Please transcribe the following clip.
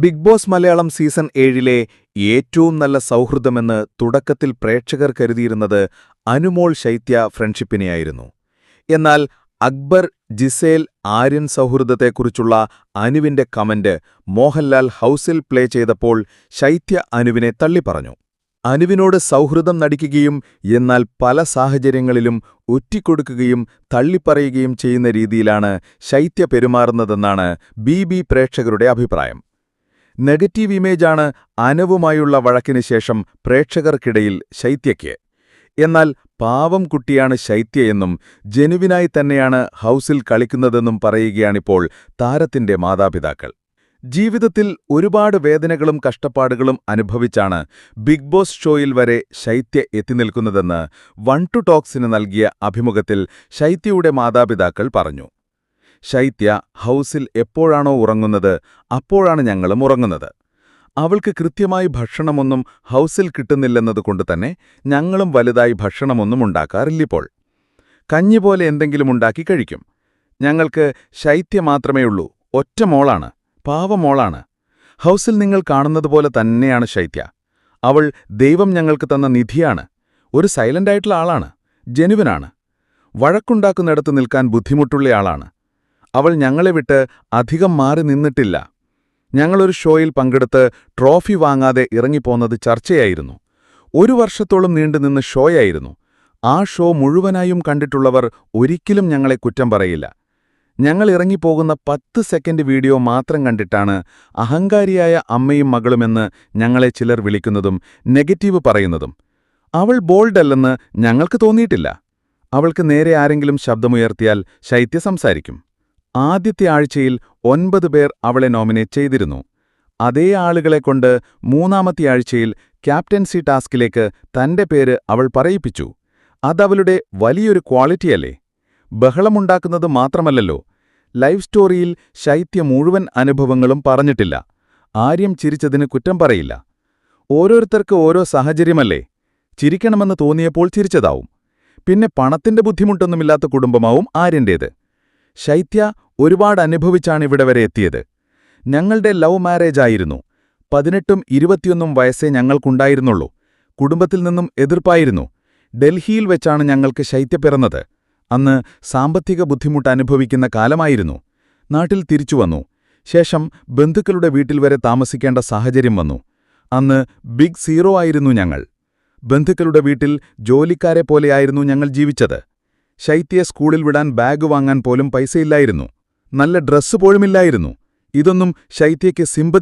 Big boss Malayalam season ഏഴിലെ ഏറ്റവും നല്ല സൗഹൃദമെന്ന് തുടക്കത്തിൽ പ്രേക്ഷകർ കരുതിയിരുന്നത് അനുമോൾ ശൈത്യ ഫ്രണ്ട്ഷിപ്പിനെയായിരുന്നു. എന്നാൽ അക്ബർ ജിസേൽ ആര്യൻ സൗഹൃദത്തെക്കുറിച്ചുള്ള അനുവിന്റെ കമന്റ് മോഹൻലാൽ ഹൗസിൽ പ്ലേ ചെയ്തപ്പോൾ ശൈത്യ അനുവിനെ തള്ളിപ്പറഞ്ഞു. അനുവിനോട് സൗഹൃദം നടിക്കുകയും എന്നാൽ പല സാഹചര്യങ്ങളിലും ഒറ്റിക്കൊടുക്കുകയും തള്ളിപ്പറയുകയും ചെയ്യുന്ന രീതിയിലാണ് ശൈത്യ പെരുമാറുന്നതെന്നാണ് ബി പ്രേക്ഷകരുടെ അഭിപ്രായം. നെഗറ്റീവ് ഇമേജാണ് അനവുമായുള്ള വഴക്കിന് ശേഷം പ്രേക്ഷകർക്കിടയിൽ ശൈത്യയ്ക്ക്. എന്നാൽ പാവം കുട്ടിയാണ് ശൈത്യയെന്നും ജനുവിനായി തന്നെയാണ് ഹൗസിൽ കളിക്കുന്നതെന്നും പറയുകയാണിപ്പോൾ താരത്തിന്റെ മാതാപിതാക്കൾ. ജീവിതത്തിൽ ഒരുപാട് വേദനകളും കഷ്ടപ്പാടുകളും അനുഭവിച്ചാണ് ബിഗ് ബോസ് ഷോയിൽ വരെ ശൈത്യ എത്തിനിൽക്കുന്നതെന്ന് വൺ ടു ടോക്സിന് നൽകിയ അഭിമുഖത്തിൽ ശൈത്യയുടെ മാതാപിതാക്കൾ പറഞ്ഞു. ശൈത്യ ഹൗസിൽ എപ്പോഴാണോ ഉറങ്ങുന്നത് അപ്പോഴാണ് ഞങ്ങളും ഉറങ്ങുന്നത്. അവൾക്ക് കൃത്യമായി ഭക്ഷണമൊന്നും ഹൗസിൽ കിട്ടുന്നില്ലെന്നതുകൊണ്ട് തന്നെ ഞങ്ങളും വലുതായി ഭക്ഷണമൊന്നും ഉണ്ടാക്കാറില്ലിപ്പോൾ കഞ്ഞി പോലെ എന്തെങ്കിലും ഉണ്ടാക്കി കഴിക്കും. ഞങ്ങൾക്ക് ശൈത്യ മാത്രമേ ഉള്ളൂ ഒറ്റ മോളാണ് പാവമോളാണ്. ഹൗസിൽ നിങ്ങൾ കാണുന്നത് പോലെ തന്നെയാണ് ശൈത്യ. അവൾ ദൈവം ഞങ്ങൾക്ക് തന്ന നിധിയാണ് ഒരു സൈലന്റായിട്ടുള്ള ആളാണ് ജനുവിനാണ്. വഴക്കുണ്ടാക്കുന്നിടത്ത് നിൽക്കാൻ ബുദ്ധിമുട്ടുള്ളയാളാണ് അവൾ ഞങ്ങളെ വിട്ട് അധികം മാറി നിന്നിട്ടില്ല. ഞങ്ങളൊരു ഷോയിൽ പങ്കെടുത്ത് ട്രോഫി വാങ്ങാതെ ഇറങ്ങിപ്പോന്നത് ചർച്ചയായിരുന്നു. ഒരു വർഷത്തോളം നീണ്ടുനിന്ന് ഷോയായിരുന്നു. ആ ഷോ മുഴുവനായും കണ്ടിട്ടുള്ളവർ ഒരിക്കലും ഞങ്ങളെ കുറ്റം പറയില്ല. ഞങ്ങൾ ഇറങ്ങിപ്പോകുന്ന പത്ത് സെക്കൻഡ് വീഡിയോ മാത്രം കണ്ടിട്ടാണ് അഹങ്കാരിയായ അമ്മയും മകളുമെന്ന് ഞങ്ങളെ ചിലർ വിളിക്കുന്നതും നെഗറ്റീവ് പറയുന്നതും. അവൾ ബോൾഡല്ലെന്ന് ഞങ്ങൾക്ക് തോന്നിയിട്ടില്ല. അവൾക്ക് നേരെ ആരെങ്കിലും ശബ്ദമുയർത്തിയാൽ ശൈത്യ സംസാരിക്കും. ആദ്യത്തെ ആഴ്ചയിൽ ഒൻപത് പേർ അവളെ നോമിനേറ്റ് ചെയ്തിരുന്നു. അതേ ആളുകളെ കൊണ്ട് മൂന്നാമത്തെ ആഴ്ചയിൽ ക്യാപ്റ്റൻസി ടാസ്കിലേക്ക് തന്റെ പേര് അവൾ പറയിപ്പിച്ചു. അതവളുടെ വലിയൊരു ക്വാളിറ്റിയല്ലേ? ബഹളമുണ്ടാക്കുന്നത് മാത്രമല്ലല്ലോ. ലൈവ് സ്റ്റോറിയിൽ ശൈത്യ മുഴുവൻ അനുഭവങ്ങളും പറഞ്ഞിട്ടില്ല. ആര്യം ചിരിച്ചതിന് കുറ്റം പറയില്ല. ഓരോരുത്തർക്ക് ഓരോ സാഹചര്യമല്ലേ? ചിരിക്കണമെന്ന് തോന്നിയപ്പോൾ ചിരിച്ചതാവും. പിന്നെ പണത്തിന്റെ ബുദ്ധിമുട്ടൊന്നുമില്ലാത്ത കുടുംബമാവും ആര്യന്റേത് ശൈത്യ ഒരുപാട് അനുഭവിച്ചാണ് ഇവിടെ വരെ എത്തിയത്. ഞങ്ങളുടെ ലവ് മാരേജ് ആയിരുന്നു. പതിനെട്ടും ഇരുപത്തിയൊന്നും വയസ്സേ ഞങ്ങൾക്കുണ്ടായിരുന്നുള്ളൂ. കുടുംബത്തിൽ നിന്നും എതിർപ്പായിരുന്നു. ഡൽഹിയിൽ വെച്ചാണ് ഞങ്ങൾക്ക് ശൈത്യ പിറന്നത്. അന്ന് സാമ്പത്തിക ബുദ്ധിമുട്ട് അനുഭവിക്കുന്ന കാലമായിരുന്നു. നാട്ടിൽ തിരിച്ചു വന്നു. ശേഷം ബന്ധുക്കളുടെ വീട്ടിൽ വരെ താമസിക്കേണ്ട സാഹചര്യം വന്നു. അന്ന് ബിഗ് സീറോ ആയിരുന്നു ഞങ്ങൾ. ബന്ധുക്കളുടെ വീട്ടിൽ ജോലിക്കാരെ പോലെയായിരുന്നു ഞങ്ങൾ ജീവിച്ചത്. ശൈത്യയെ സ്കൂളിൽ വിടാൻ ബാഗ് വാങ്ങാൻ പോലും പൈസയില്ലായിരുന്നു. നല്ല ഡ്രസ്സ് പോലുമില്ലായിരുന്നു. ഇതൊന്നും ശൈത്യയ്ക്ക് സിമ്പതി